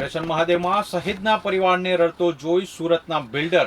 Operation મહાદેવમાં શહીદના પરિવારને રડતો જોઈ સુરતના બિલ્ડર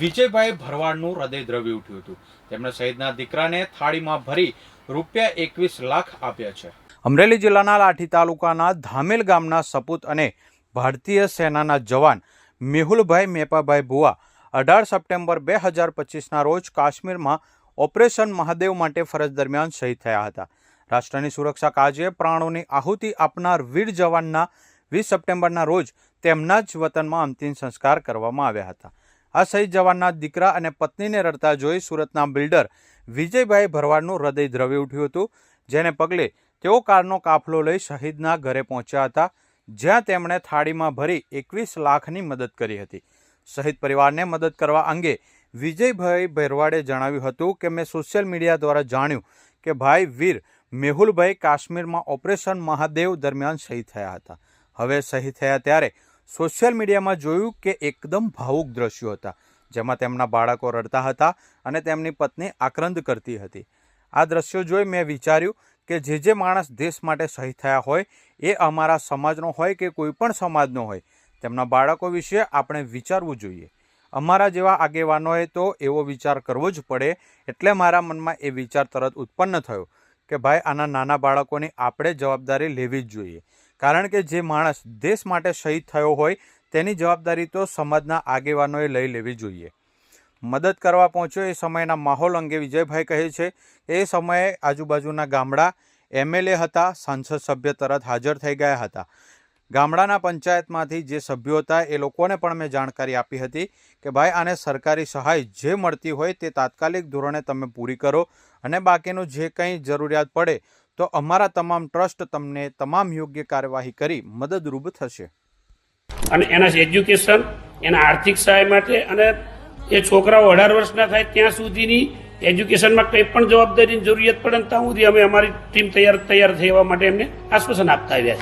વિજયભાઈ ભરવાડનું હૃદય દ્રવી ઉઠ્યું હતું. તેમણે શહીદના દીકરાને થાળીમાં ભરી રૂપિયા એકવીસ લાખ આપ્યા છે. અમરેલી જિલ્લાના લાઠી તાલુકાના ધામેલ ગામના સપૂત અને ભારતીય સેનાના જવાન મેહુલભાઈ મેપાભાઈ ભુવા અઢાર સપ્ટેમ્બર બે હજાર પચીસના રોજ કાશ્મીરમાં ઓપરેશન મહાદેવ માટે ફરજ દરમિયાન શહીદ થયા હતા. રાષ્ટ્રની સુરક્ષા કાજે પ્રાણોની આહુતિ આપનાર વીર જવાનના વીસ સપ્ટેમ્બરના રોજ તેમના જ વતનમાં અંતિમ સંસ્કાર કરવામાં આવ્યા હતા. આ શહીદ જવાનના દીકરા અને પત્નીને રડતા જોઈ સુરતના બિલ્ડર વિજયભાઈ ભરવાડનું હૃદય દ્રવી ઉઠ્યું હતું, જેને પગલે તેઓ કારનો કાફલો લઈ શહીદના ઘરે પહોંચ્યા હતા, જ્યાં તેમણે થાળીમાં ભરી એકવીસ લાખની મદદ કરી હતી. શહીદ પરિવારને મદદ કરવા અંગે વિજયભાઈ ભરવાડે જણાવ્યું હતું કે, મેં સોશિયલ મીડિયા દ્વારા જાણ્યું કે ભાઈ વીર મેહુલભાઈ કાશ્મીરમાં ઓપરેશન મહાદેવ દરમિયાન શહીદ થયા હતા. હવે સહી થયા ત્યારે સોશિયલ મીડિયામાં જોયું કે એકદમ ભાવુક દ્રશ્યો હતા, જેમાં તેમના બાળકો રડતા હતા અને તેમની પત્ની આક્રંદ કરતી હતી. આ દ્રશ્યો જોઈ મેં વિચાર્યું કે જે જે માણસ દેશ માટે શહીદ થયા હોય, એ અમારા સમાજનો હોય કે કોઈ પણ સમાજનો હોય, તેમના બાળકો વિશે આપણે વિચારવું જોઈએ. અમારા જેવા આગેવાનોએ તો એવો વિચાર કરવો જ પડે, એટલે મારા મનમાં એ વિચાર તરત ઉત્પન્ન થયો કે ભાઈ, આના નાના બાળકોની આપણે જવાબદારી લેવી જ જોઈએ. કારણ કે જે માણસ દેશ માટે શહીદ થયો હોય, તેની જવાબદારી તો સમાજના આગેવાનોએ લઈ લેવી જોઈએ. મદદ કરવા પહોંચ્યો એ સમયના માહોલ અંગે વિજયભાઈ કહે છે એ સમયે આજુબાજુના ગામડા એમએલએ હતા, સાંસદ સભ્ય તરત હાજર થઈ ગયા હતા. ગામડાના પંચાયતમાંથી જે સભ્યો હતા એ લોકોને પણ મેં જાણકારી આપી હતી કે ભાઈ આને સરકારી સહાય જે મળતી હોય તે તાત્કાલિક ધોરણે તમે પૂરી કરો અને બાકીનું જે કંઈ જરૂરિયાત પડે તો અમારા તમામ ટ્રસ્ટ તમને તમામ યોગ્ય કાર્યવાહી કરી મદદરૂપ થશે. અને એના એજ્યુકેશન, એના આર્થિક સહાય માટે અને એ છોકરાઓ અઢાર વર્ષના થાય ત્યાં સુધીની એજ્યુકેશનમાં કંઈ પણ જવાબદારીની જરૂરિયાત પડે ત્યાં સુધી અમે અમારી ટીમ તૈયાર તૈયાર થવા માટે એમને આશ્વાસન આપતા આવ્યા છે.